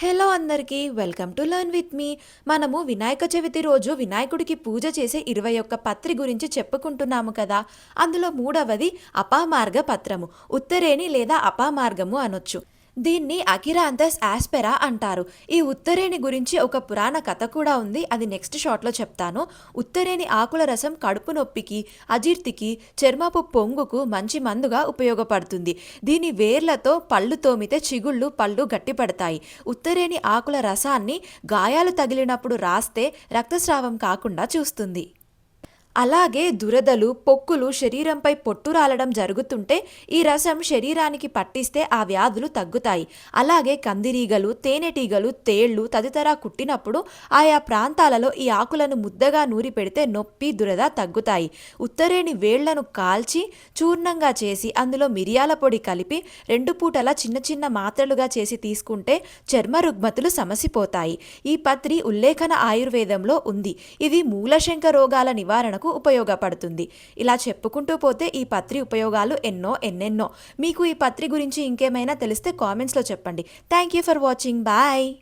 Hello అందరికీ welcome to learn with me. మనము వినాయక చవితి రోజు వినాయకుడికి పూజ చేసే ఇరవై ఒక్క పత్రి గురించి చెప్పుకుంటున్నాము కదా. అందులో మూడవది అపామార్గ పత్రము. ఉత్తరేణి లేదా అపామార్గము అనొచ్చు. దీన్ని అకిరాంతస్ ఆస్పెరా అంటారు. ఈ ఉత్తరేణి గురించి ఒక పురాణ కథ కూడా ఉంది. అది నెక్స్ట్ షాట్లో చెప్తాను. ఉత్తరేణి ఆకుల రసం కడుపు నొప్పికి అజీర్తికి చర్మపు పొంగుకు మంచి మందుగా ఉపయోగపడుతుంది. దీని వేర్లతో పళ్ళు తోమితే చిగుళ్ళు పళ్ళు గట్టిపడతాయి. ఉత్తరేణి ఆకుల రసాన్ని గాయాలు తగిలినప్పుడు రాస్తే రక్తస్రావం కాకుండా చూస్తుంది. అలాగే దురదలు పొక్కులు శరీరంపై పొట్టు రాలడం జరుగుతుంటే ఈ రసం శరీరానికి పట్టిస్తే ఆ వ్యాధులు తగ్గుతాయి. అలాగే కందిరీగలు తేనెటీగలు తేళ్ళు తదితర కుట్టినప్పుడు ఆయా ప్రాంతాలలో ఈ ఆకులను ముద్దగా నూరి పెడితే నొప్పి దురద తగ్గుతాయి. ఉత్తరేణి వేళ్ళను కాల్చి చూర్ణంగా చేసి అందులో మిరియాల పొడి కలిపి రెండు పూటల చిన్న చిన్న మాత్రలుగా చేసి తీసుకుంటే చర్మ రుగ్మతులు సమసిపోతాయి. ఈ పత్రి ఉల్లేఖన ఆయుర్వేదంలో ఉంది. ఇది మూలశంక రోగాల నివారణకు ఉపయోగపడుతుంది. ఇలా చెప్పుకుంటూ పోతే ఈ పత్రి ఉపయోగాలు ఎన్నో ఎన్నెన్నో. మీకు ఈ పత్రి గురించి ఇంకేమైనా తెలిస్తే కామెంట్స్లో చెప్పండి. Thank you for watching. Bye.